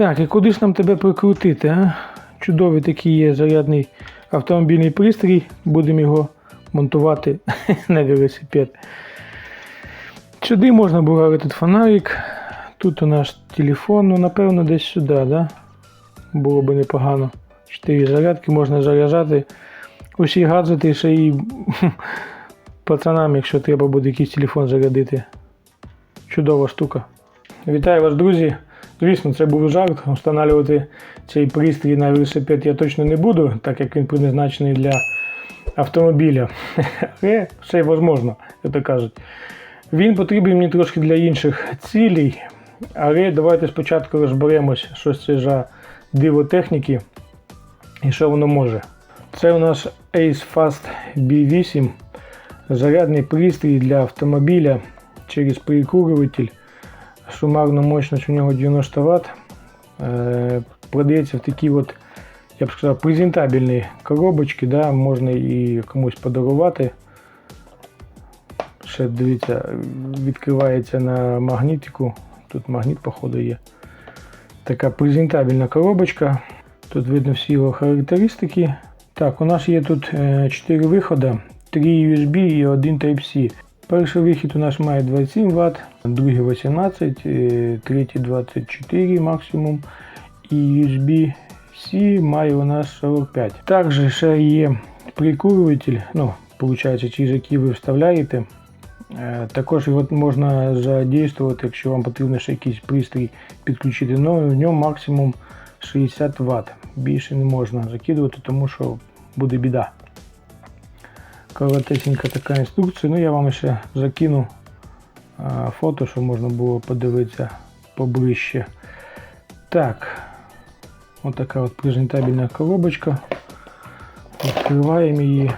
Так, і куди ж нам тебе прикрутити, а? Чудовий такий є зарядний автомобільний пристрій. Будемо його монтувати на велосипед. Сюди можна тут фонарик. Тут у нас телефон, ну напевно десь сюди, да? Було б непогано. Чотири зарядки можна заряджати. Усі гаджети ще й пацанам, якщо треба буде якийсь телефон зарядити. Чудова штука. Вітаю вас, друзі! Звісно, це був жарт. Встановлювати цей пристрій на велосипед я точно не буду, так як він призначений для автомобіля. Але все можливо, як то кажуть. Він потрібен мені трошки для інших цілей. Але давайте спочатку розберемось, що це за диво техніки і що воно може. Це у нас Ace Fast B8, зарядний пристрій для автомобіля через перекурюватель. Сумарна мощність у нього 90 Вт. Е, продається в такі от, я б сказав, презентабельні коробочки, да, можна і комусь подарувати. Ще дивіться, відкривається на магнітику. Тут магніт, походу, є. Така презентабельна коробочка. Тут видно всі його характеристики. Так, у нас є тут 4 виходи, 3 USB і 1 Type-C. Перший вихід у нас має 27 Вт, другий 18, е, третій 24 максимум. І USB-C має у нас 45. Також ще є прикурюватель, ну, виходить, через який ви вставляєте. Е, Також його можна задействувати, якщо вам потрібно ще якийсь пристрій підключити. Ну, в ньому максимум 60 Вт. Більше не можна закидувати, тому що буде біда. Коротесенька така інструкція. Ну я вам ще закину фото, щоб можна було подивитися поближче. Так, ось така от презентабельна коробочка. Відкриваємо її.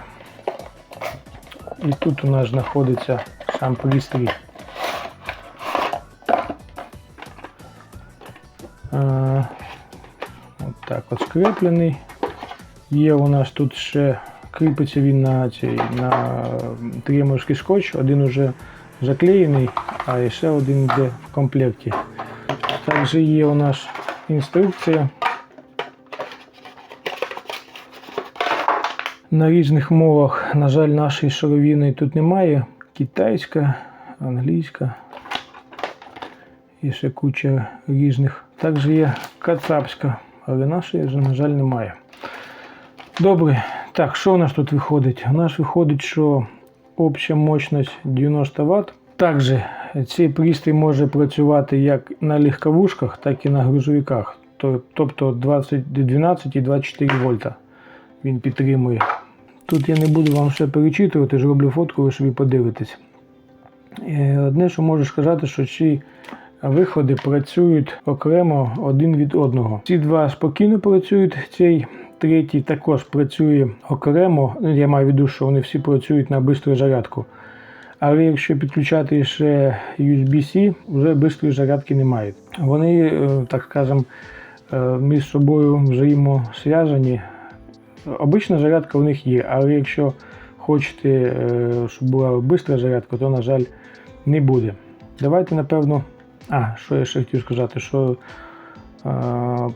І тут у нас знаходиться сам пристрій. От так от скреплений. Є у нас тут ще кріпиться він на цей на тримовський скотч, один уже заклеєний, а ще один йде в комплекті. Також є у нас інструкція. На різних мовах, на жаль, нашої шаровіної тут немає. Китайська, англійська і ще куча різних. Також є кацапська, але нашої, на жаль, немає. Добре, так, що у нас тут виходить? У нас виходить, що обща мощність 90 Вт. Також цей пристрій може працювати як на легковушках, так і на грузовиках. Тобто 20, 12 і 24 вольта він підтримує. Тут я не буду вам все перечитувати, зроблю фотку, ви собі подивитесь. Е, Одне, що можу сказати, що ці виходи працюють окремо один від одного. Ці два спокійно працюють, цей третій також працює окремо. Ну, Я маю в виду, що вони всі працюють на бистру зарядку. Але якщо підключати ще USB-C, вже бистрої зарядки немає. Вони, е, так скажемо, е, між собою взаємосв'язані. Обична зарядка у них є, але якщо хочете, е, щоб була бистра зарядка, то, на жаль, не буде. Давайте, напевно. А, що я ще хотів сказати, що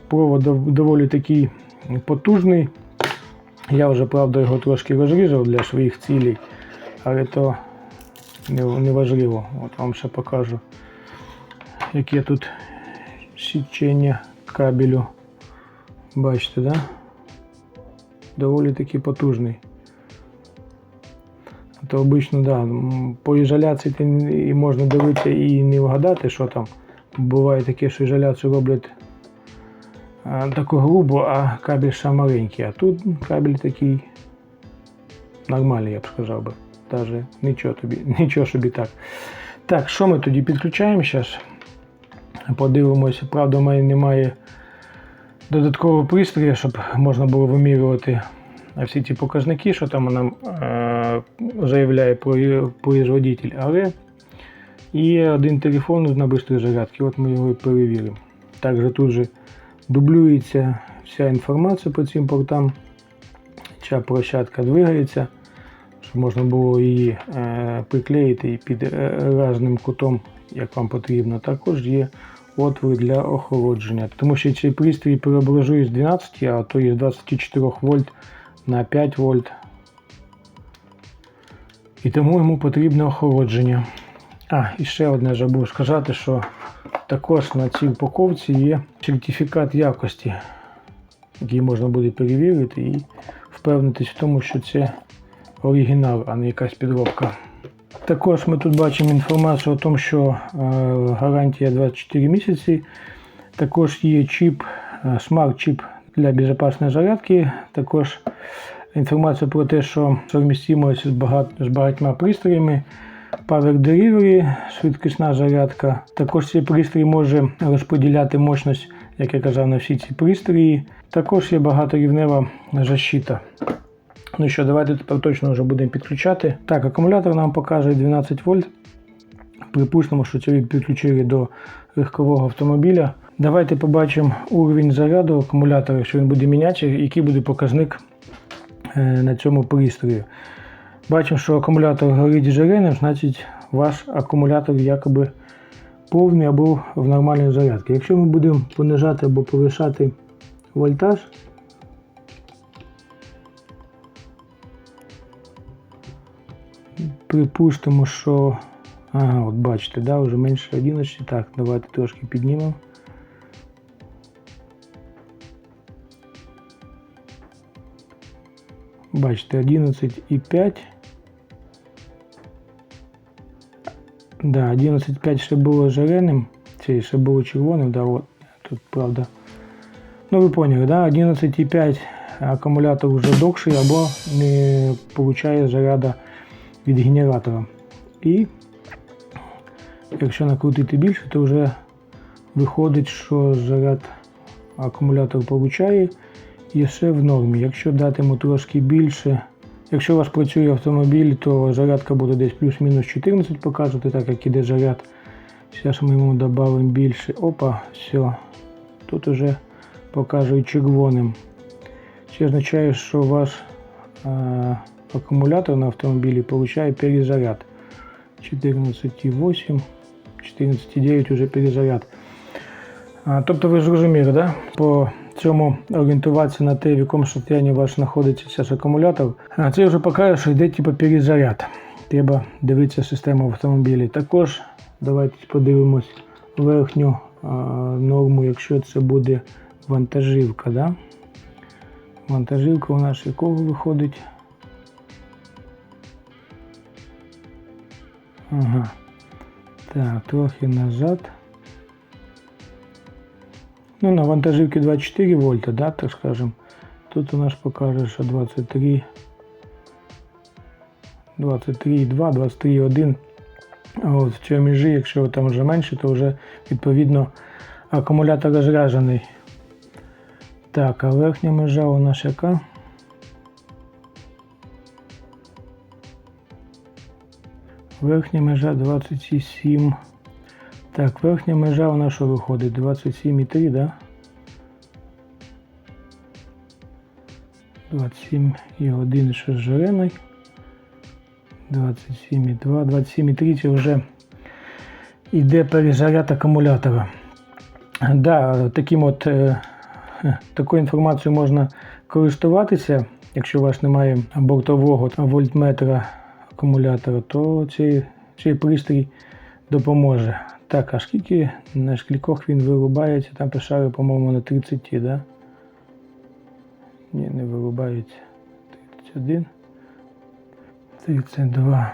провод доволі такий потужний. Я вже, правда, його трошки розрізав для своїх цілей, але то не, важливо. От вам ще покажу, яке тут січення кабелю. Бачите, да? Доволі таки потужний. То обично, да, по ізоляції можна дивитися і не вгадати, що там. Буває таке, що ізоляцію роблять таку грубу, а кабель ще маленький. А тут кабель такий нормальний, я б сказав би. Даже нічого тобі, нічого собі так. Так, що ми тоді підключаємо зараз? Подивимося, правда, у мене немає додаткового пристрою, щоб можна було вимірювати всі ті показники, що там нам е, заявляє про- производитель. Але є один телефон на бистрій зарядці, от ми його перевіримо. Також тут же дублюється вся інформація по цим портам. Ця площадка двигається, щоб можна було її е, приклеїти під е, різним кутом, як вам потрібно. Також є отвори для охолодження. Тому що цей пристрій преобразує з 12, а то і з 24 вольт на 5 вольт. І тому йому потрібне охолодження. А, і ще одне забув сказати, що також на цій упаковці є сертифікат якості, який можна буде перевірити і впевнитись в тому, що це оригінал, а не якась підробка. Також ми тут бачимо інформацію о тому, що е, гарантія 24 місяці. Також є чіп, е, смарт-чіп для безпечної зарядки. Також інформація про те, що багат, з багатьма пристроями. Power Delivery, швидкісна зарядка. Також цей пристрій може розподіляти мощність, як я казав, на всі ці пристрої. Також є багаторівнева защита. Ну що, давайте тепер точно вже будемо підключати. Так, акумулятор нам показує 12 вольт. Припустимо, що це від підключили до легкового автомобіля. Давайте побачимо уровень заряду акумулятора, що він буде мінятися, який буде показник е, на цьому пристрої. Бачимо, що акумулятор горить зеленим, значить ваш акумулятор якоби повний або в нормальній зарядці. Якщо ми будемо понижати або повишати вольтаж, припустимо, що. Ага, от бачите, да, вже менше 11. Так, давайте трошки піднімемо. Бачите, 11,5. Да, 11,5 ще було зеленим, це ще було червоним, да, от, тут правда. Ну ви поняли, да? 11,5 акумулятор вже докший або не получає заряда від генератора. І якщо накрутити більше, то вже виходить, що заряд акумулятор получає і все в нормі. Якщо дати йому трошки більше, якщо у вас працює автомобіль, то зарядка буде десь плюс-мінус 14 показувати, так як іде заряд. Зараз ми йому додамо більше. Опа, все. Тут вже показує червоним. Це означає, що ваш е, акумулятор на автомобілі получає перезаряд. 14,8, 14,9 вже перезаряд. А, тобто ви зрозуміли, да? по цьому орієнтуватися на те, в якому стані ваш знаходиться зараз акумулятор. А це вже покаже, що йде типу, перезаряд. Треба дивитися систему в. Також давайте подивимось верхню а, норму, якщо це буде вантажівка. Да? Вантажівка у нас якого виходить? Ага. Так, трохи назад. Ну, на вантажівці 24 вольта, да, так скажем. Тут у нас покаже, що 23, 23,2, 23,1. А от в цьому межі, якщо там вже менше, то вже відповідно акумулятор розряджений. Так, а верхня межа у нас яка? Верхня межа 27. Так, верхня межа у нас що виходить? 27,3, да? 27,1 ще зелений. 27,2, 27,3 це вже йде перезаряд акумулятора. Да, таким от, е, такою інформацією можна користуватися, якщо у вас немає бортового вольтметра акумулятора, то цей, цей пристрій допоможе. Так, а скільки на скількох він вирубається? Там писали, по-моєму, на 30, да? Ні, не вирубається. 31. 32.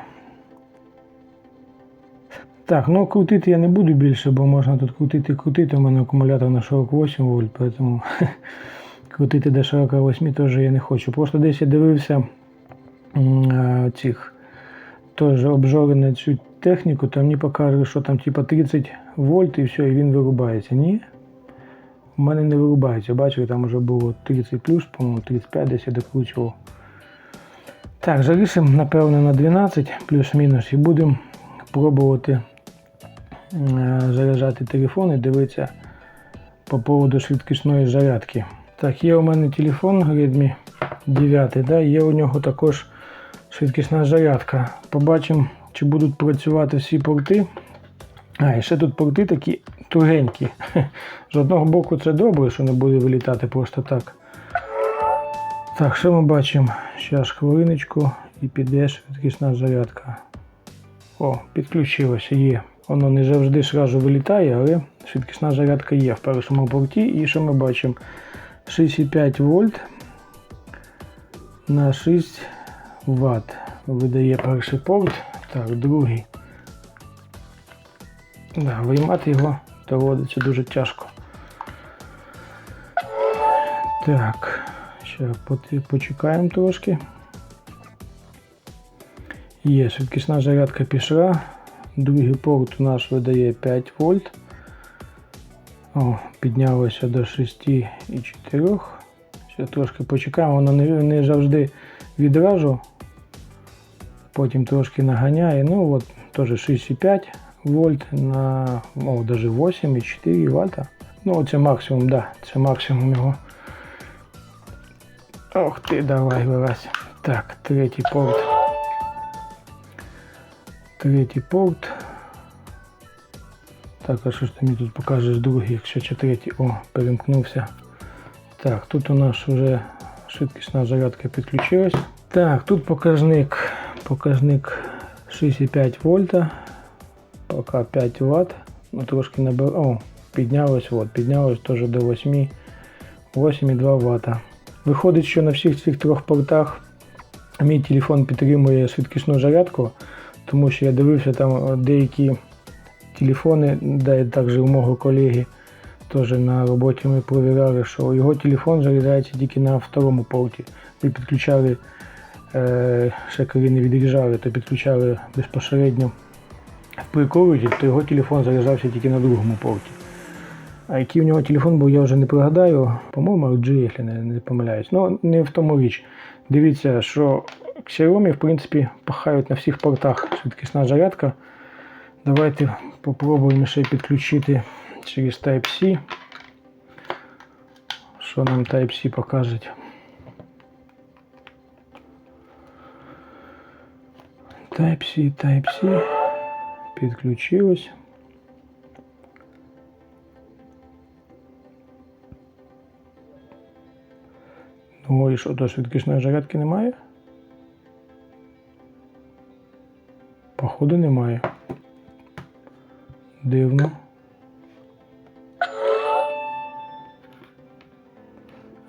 Так, ну крутити я не буду більше, бо можна тут крутити і крутити. У мене акумулятор на 48 вольт, поэтому крутити до 48 теж я не хочу. Просто десь я дивився цих теж обжори на цю техніку, то мені показує, що там типа 30 вольт і все, і він вирубається. Ні. У мене не вирубається. Бачили, там вже було 30 плюс, по-моєму, 35 десь я докручував. Так, залишимо, напевно, на 12 плюс-мінус і будемо пробувати е, заряджати телефон і дивитися по поводу швидкісної зарядки. Так, є у мене телефон Redmi 9, да, є у нього також швидкісна зарядка. Побачимо, чи будуть працювати всі порти. А, і ще тут порти такі тугенькі. З одного боку це добре, що не буде вилітати просто так. Так, що ми бачимо? Зараз хвилиночку і піде швидкісна зарядка. О, підключилося, є. Воно не завжди одразу вилітає, але швидкісна зарядка є в першому порті. І що ми бачимо? 65 вольт на 6 Вт видає перший порт. Так, другий. Да, виймати його доводиться дуже тяжко. Так, ще почекаємо трошки. Є, швидкісна зарядка пішла. Другий порт у нас видає 5 вольт. О, піднялося до 6,4. Ще трошки почекаємо, воно не, не завжди відразу. Потім трошки наганяє. Ну от теж 6,5 вольт на о, даже 8,4 вольта. Ну це максимум, да, це максимум його. Ох ти, давай вилазь. Так, третій порт. Третій порт. Так, а що ж ти мені тут покажеш другий, якщо ще третій. О, перемкнувся. Так, тут у нас вже швидкісна зарядка підключилась. Так, тут показник. Показник 6,5 вольта. Поки 5 Вт. Ну трошки набив. О, піднялось, от, піднялось теж до 8, 8,2 Вт. Виходить, що на всіх цих трьох портах мій телефон підтримує швидкісну зарядку, тому що я дивився там деякі телефони, і також у мого колеги теж на роботі ми перевіряли, що його телефон заряджається тільки на второму порті. Ми підключали, ще коли не відрізали, то підключали безпосередньо в прикурюватель, то його телефон заряджався тільки на другому порті. А який у нього телефон був, я вже не пригадаю. По-моєму, LG, якщо не, не помиляюсь. Ну, не в тому річ. Дивіться, що Xiaomi, в принципі, пахають на всіх портах швидкісна зарядка. Давайте попробуємо ще підключити через Type-C. Що нам Type-C покаже? Type-C, Type-C. Підключилось. Ну і що, то швидкісної зарядки немає? Походу немає. Дивно.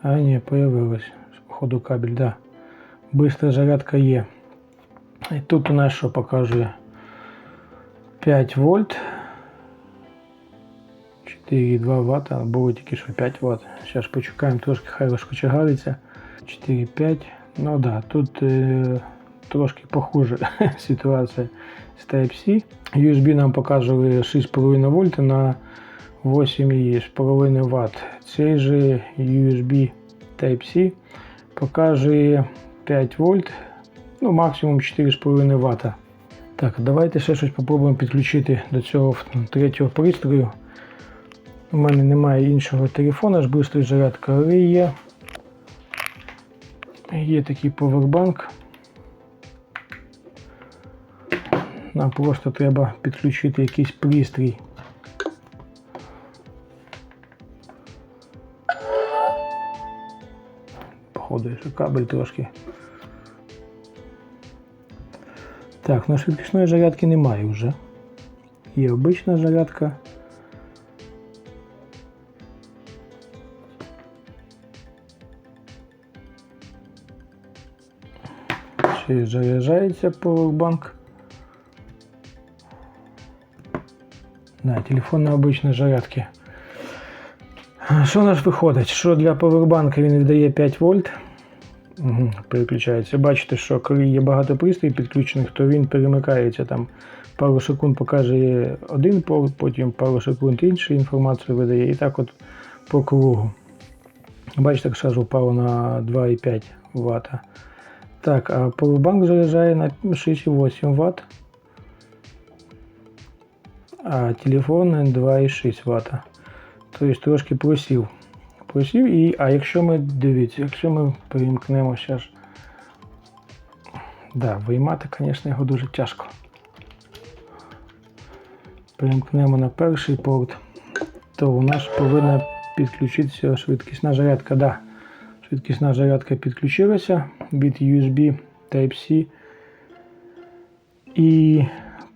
А ні, появилось. Походу кабель, да. Бистра зарядка є. І тут у нас що показує? 5 вольт. 4,2 Вт, а було тільки що 5 Вт. Зараз почекаємо трошки, хай розкочегариться. 4,5. Ну да, тут е, трошки похуже ситуація з Type-C. USB нам показували 6,5 вольта на 8,5 Вт. Цей же USB Type-C показує 5 вольт, ну максимум 4,5 Вт. Так, давайте ще щось спробуємо підключити до цього третього пристрою. У мене немає іншого телефона з бистрою зарядкою, але є. Є такий повербанк. Нам просто треба підключити якийсь пристрій. Походу, що кабель трошки. Так, на швидкісної зарядки немає вже. Є обична зарядка. Ще заряджається повербанк. Да, телефон на обичній зарядці. Що у нас виходить? Що для повербанка він віддає 5 вольт. Переключається. Бачите, що коли є багато пристроїв підключених, то він перемикається там. Пару секунд показує один порт, потім пару секунд іншу інформацію видає. І так от по кругу. Бачите, як сразу впало на 2,5 Вт. Так, а поwerbank заряджає на 6,8 Вт. А телефон 2,6 Вт. Тобто трошки просів. Просів і. А якщо ми дивіться, якщо ми перемкнемо зараз. Да, виймати, звісно, його дуже тяжко. Перемкнемо на перший порт. то у нас повинна підключитися швидкісна зарядка. Да. Швидкісна зарядка підключилася від USB Type-C. І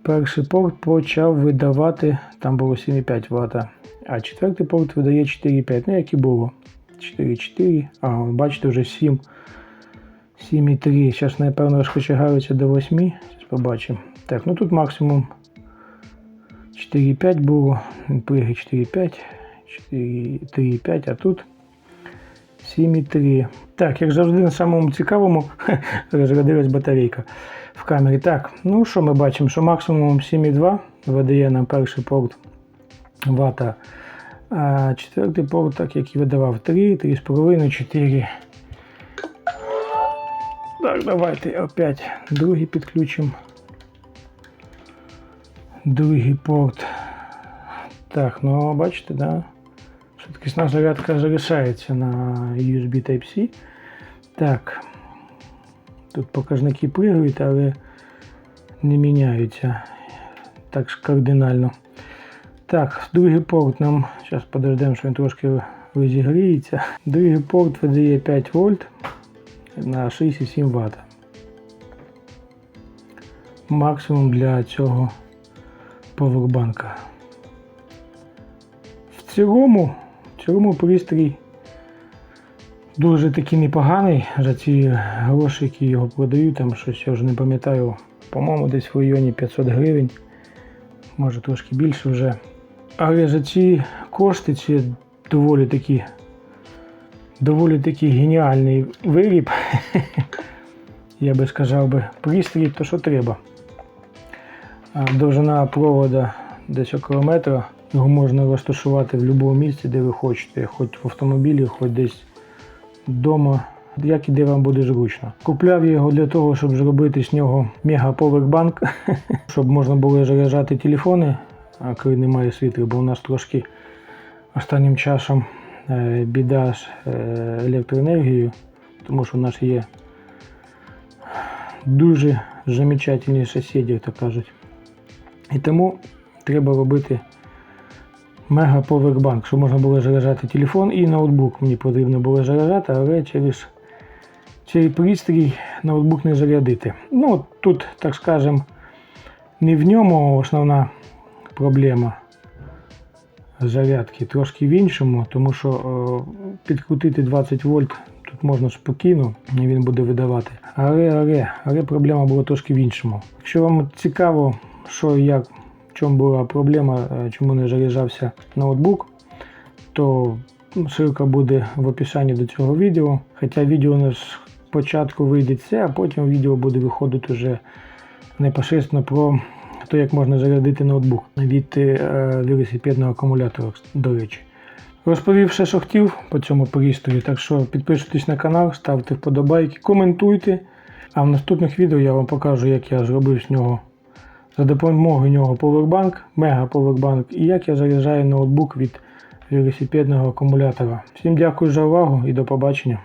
перший порт почав видавати, там було 7,5 Вт, а четвертий порт видає 4,5, ну як і було. 4,4, а бачите вже 7. 7,3. Зараз, напевно, розкочегається до 8. Зараз побачимо. Так, ну тут максимум 4,5 було. Він пригає 4,5, 4,3,5, а тут 7,3. Так, як завжди, на самому цікавому розрядилась батарейка в камері. Так, ну що ми бачимо? Що максимум 7,2 видає нам перший порт вата. А четвертий порт, так як і видавав 3, 3,5, 4. Так, давайте опять другий підключимо. Другий порт. Так, ну бачите, да? Швидкісна зарядка залишається на USB Type-C. Так. Тут показники пригають, але не міняються так ж кардинально. Так, другий порт нам, зараз подождемо, що він трошки розігріється. Другий порт видає 5 вольт на 6,7 Вт. Максимум для цього повербанка. В цілому, в цілому пристрій дуже такий непоганий за ці гроші, які його продають, там щось я вже не пам'ятаю, по-моєму, десь в районі 500 гривень, може трошки більше вже. Але за ці кошти це доволі такі доволі такий геніальний виріб. Я би сказав би, пристрій, то що треба. Довжина провода десь около метра. Його можна розташувати в будь-якому місці, де ви хочете, хоч в автомобілі, хоч десь вдома, як і де вам буде зручно. Купляв його для того, щоб зробити з нього мега-повербанк, щоб можна було заряджати телефони, а коли немає світла, бо у нас трошки останнім часом е, біда з е, електроенергією, тому що у нас є дуже замечательні сусіди, то кажуть. І тому треба робити мега повербанк, щоб можна було заряджати телефон і ноутбук. Мені потрібно було заряджати, але через цей пристрій ноутбук не зарядити. Ну, тут, так скажем, не в ньому основна проблема зарядки, трошки в іншому, тому що е, підкрутити 20 вольт тут можна спокійно, і він буде видавати. Але, але, але проблема була трошки в іншому. Якщо вам цікаво, що як, в чому була проблема, е, чому не заряджався ноутбук, то ссылка буде в описанні до цього відео. Хоча відео у нас спочатку вийде це, а потім відео буде виходити вже непосередньо про те, як можна зарядити ноутбук від е, велосипедного акумулятора, до речі. Розповів все, що хотів по цьому пристрою, так що підписуйтесь на канал, ставте вподобайки, коментуйте. А в наступних відео я вам покажу, як я зробив з нього за допомогою нього повербанк, мега повербанк і як я заряджаю ноутбук від велосипедного акумулятора. Всім дякую за увагу і до побачення.